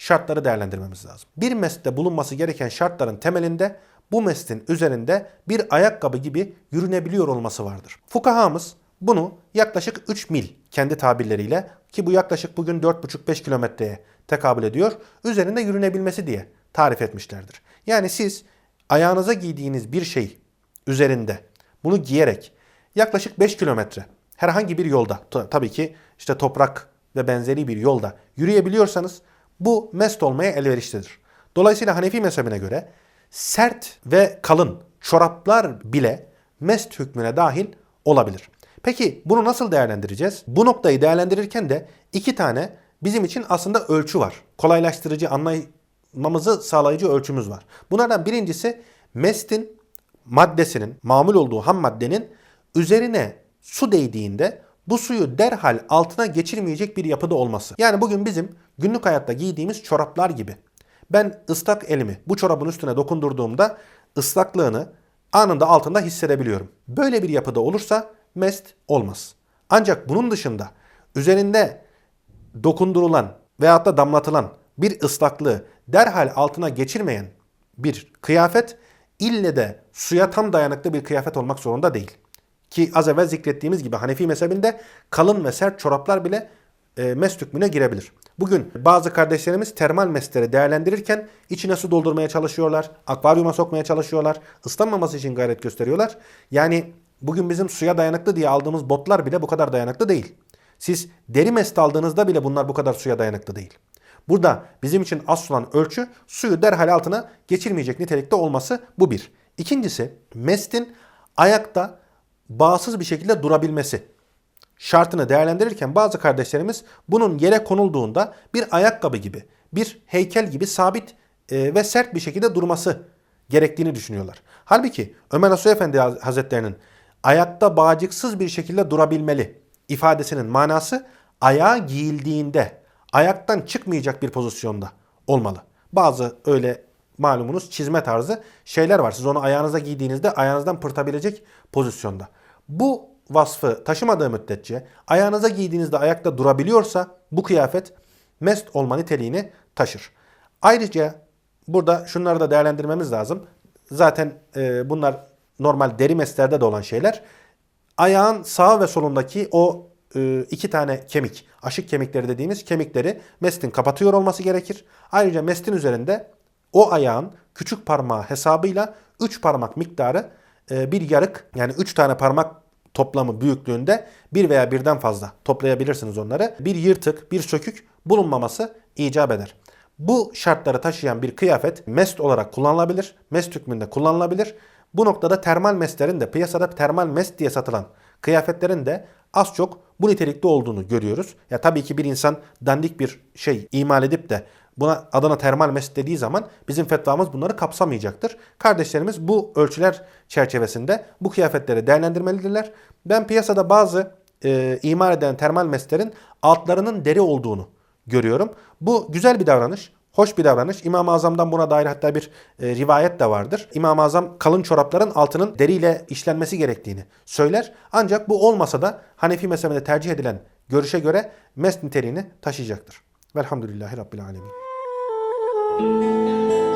şartları değerlendirmemiz lazım. Bir mestte bulunması gereken şartların temelinde bu mestin üzerinde bir ayakkabı gibi yürünebiliyor olması vardır. Fukahamız bunu yaklaşık 3 mil kendi tabirleriyle ki bu yaklaşık bugün 4,5-5 kilometreye tekabül ediyor. Üzerinde yürünebilmesi diye tarif etmişlerdir. Yani siz ayağınıza giydiğiniz bir şey üzerinde bunu giyerek yaklaşık 5 kilometre herhangi bir yolda ta- tabii ki işte toprak ve benzeri bir yolda yürüyebiliyorsanız bu mest olmaya elverişlidir. Dolayısıyla Hanefi mezhebine göre sert ve kalın çoraplar bile mest hükmüne dahil olabilir. Peki bunu nasıl değerlendireceğiz? Bu noktayı değerlendirirken de iki tane bizim için aslında ölçü var. Kolaylaştırıcı, anlamamızı sağlayıcı ölçümüz var. Bunlardan birincisi mestin maddesinin, mamul olduğu ham maddenin üzerine su değdiğinde bu suyu derhal altına geçirmeyecek bir yapıda olması. Yani bugün bizim günlük hayatta giydiğimiz çoraplar gibi. Ben ıslak elimi bu çorabın üstüne dokundurduğumda ıslaklığını anında altında hissedebiliyorum. Böyle bir yapıda olursa mest olmaz. Ancak bunun dışında üzerinde dokundurulan veyahut da damlatılan bir ıslaklığı derhal altına geçirmeyen bir kıyafet ille de suya tam dayanıklı bir kıyafet olmak zorunda değil. Ki az evvel zikrettiğimiz gibi Hanefi mezhebinde kalın ve sert çoraplar bile e, mest hükmüne girebilir. Bugün bazı kardeşlerimiz termal mestleri değerlendirirken içine su doldurmaya çalışıyorlar, akvaryuma sokmaya çalışıyorlar, ıslanmaması için gayret gösteriyorlar. Yani bugün bizim suya dayanıklı diye aldığımız botlar bile bu kadar dayanıklı değil. Siz deri mest aldığınızda bile bunlar bu kadar suya dayanıklı değil. Burada bizim için asıl olan ölçü suyu derhal altına geçirmeyecek nitelikte olması bu bir. İkincisi mestin ayakta bağımsız bir şekilde durabilmesi şartını değerlendirirken bazı kardeşlerimiz bunun yere konulduğunda bir ayakkabı gibi, bir heykel gibi sabit e, ve sert bir şekilde durması gerektiğini düşünüyorlar. Halbuki Ömer Nasuh Efendi Hazretlerinin ayakta bağcıksız bir şekilde durabilmeli ifadesinin manası ayağa giyildiğinde ayaktan çıkmayacak bir pozisyonda olmalı. Bazı öyle malumunuz çizme tarzı şeyler var. Siz onu ayağınıza giydiğinizde ayağınızdan pırtabilecek pozisyonda. Bu vasfı taşımadığı müddetçe ayağınıza giydiğinizde ayakta durabiliyorsa bu kıyafet mest olma niteliğini taşır. Ayrıca burada şunları da değerlendirmemiz lazım. Zaten e, bunlar normal deri mestlerde de olan şeyler. Ayağın sağ ve solundaki o e, iki tane kemik, aşık kemikleri dediğimiz kemikleri mestin kapatıyor olması gerekir. Ayrıca mestin üzerinde o ayağın küçük parmağı hesabıyla 3 parmak miktarı bir yarık yani 3 tane parmak toplamı büyüklüğünde bir veya birden fazla toplayabilirsiniz onları. Bir yırtık, bir sökük bulunmaması icap eder. Bu şartları taşıyan bir kıyafet mest olarak kullanılabilir. Mest hükmünde kullanılabilir. Bu noktada termal mestlerin de piyasada termal mest diye satılan kıyafetlerin de az çok bu nitelikte olduğunu görüyoruz. Ya tabii ki bir insan dandik bir şey imal edip de buna adına termal mest dediği zaman bizim fetvamız bunları kapsamayacaktır. Kardeşlerimiz bu ölçüler çerçevesinde bu kıyafetleri değerlendirmelidirler. Ben piyasada bazı e, imal eden termal mestlerin altlarının deri olduğunu görüyorum. Bu güzel bir davranış. Hoş bir davranış. İmam-ı Azam'dan buna dair hatta bir e, rivayet de vardır. İmam-ı Azam kalın çorapların altının deriyle işlenmesi gerektiğini söyler. Ancak bu olmasa da Hanefi mezhebinde tercih edilen görüşe göre mest niteliğini taşıyacaktır. Velhamdülillahi Rabbil Alemin. Música